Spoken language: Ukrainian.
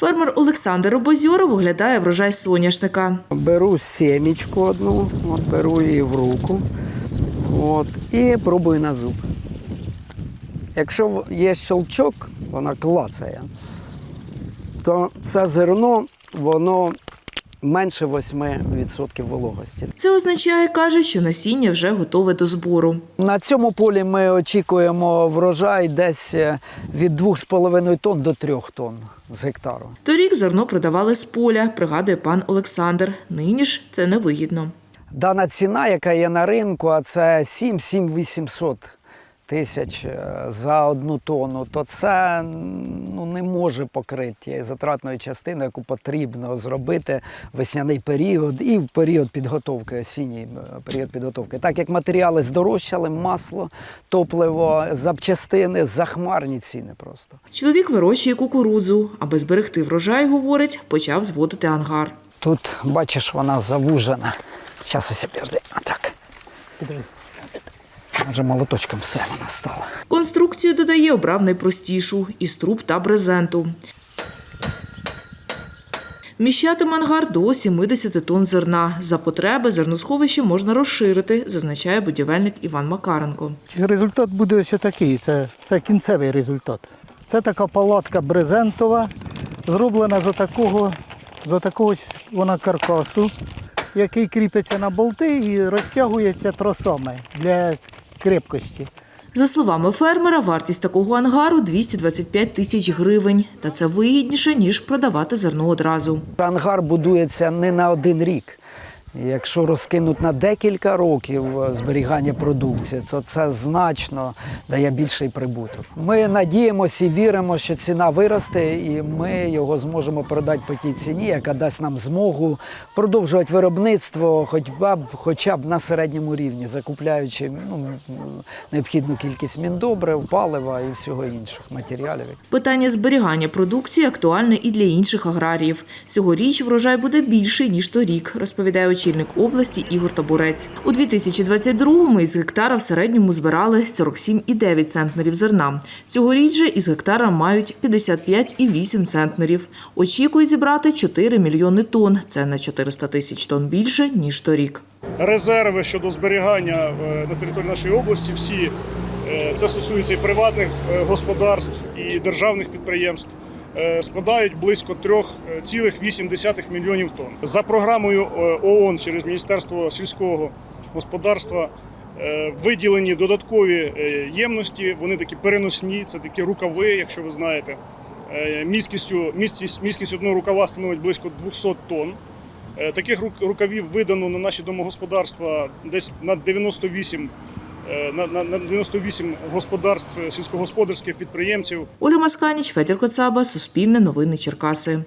Фермер Олександр Обозьоров оглядає врожай соняшника. Беру сімечку одну, от беру її в руку от, і пробую на зуб. Якщо є щелчок, вона клацає, то це зерно, воно менше 8% вологості. Це означає, каже, що насіння вже готове до збору. На цьому полі ми очікуємо врожай десь е, від 2,5 тонн до 3 тонн з гектару. Торік зерно продавали з поля, пригадує пан Олександр. Нині ж це невигідно. Дана ціна, яка є на ринку, а це 7-7-800 тисяч е, за одну тонну, то це ну, не може покрити тієї затратної частини, яку потрібно зробити в весняний період і в період підготовки, осінній е, період підготовки. Так як матеріали здорожчали, масло, топливо, запчастини, захмарні ціни просто. Чоловік вирощує кукурудзу, аби зберегти врожай, говорить, почав зводити ангар. Тут, бачиш, вона завужена. Зараз ось підожди. Отак. Вже молоточком все вона стала. Конструкцію додає обрав найпростішу із труб та брезенту. Вміщатиме ангар до 70 тонн зерна. За потреби зерносховище можна розширити, зазначає будівельник Іван Макаренко. Результат буде ось такий, це, це кінцевий результат. Це така палатка брезентова, зроблена з отакого, з отакого ж вона каркасу, який кріпиться на болти і розтягується тросами для крепкості. За словами фермера, вартість такого ангару 225 тисяч гривень. Та це вигідніше, ніж продавати зерно одразу. Ангар будується не на один рік. Якщо розкинуть на декілька років е, зберігання продукції, то це значно дає більший прибуток. Ми надіємося і віримо, що ціна виросте, і ми його зможемо продати по тій ціні, яка дасть нам змогу продовжувати виробництво, хоч б, хоча б на середньому рівні, закупляючи ну, необхідну кількість міндобрив, палива і всього інших матеріалів. Питання зберігання продукції актуальне і для інших аграріїв. Цьогоріч врожай буде більший, ніж торік, розповідає очільник області Ігор Табурець. У 2022-му із гектара в середньому збирали 47,9 центнерів зерна. Цьогоріч же із гектара мають 55,8 центнерів. Очікують зібрати 4 мільйони тонн. Це на 400 тисяч тонн більше, ніж торік. резерви щодо зберігання е, на території нашої області. Всі е, це стосується і приватних е, господарств, і державних підприємств. Е, Складають близько 3,8 мільйонів тонн. За програмою е, ООН через Міністерство сільського господарства е, виділені додаткові е, ємності. Вони такі переносні, це такі рукави, якщо ви знаєте. Е, Міськістю, міськість, міськість одного рукава становить близько 200 тонн. Е, Таких рук- рукавів видано на наші домогосподарства десь на 98, е, на, на, на 98 господарств е, сільськогосподарських підприємців. Оля Масканіч, Федір Коцаба, Суспільне новини Черкаси.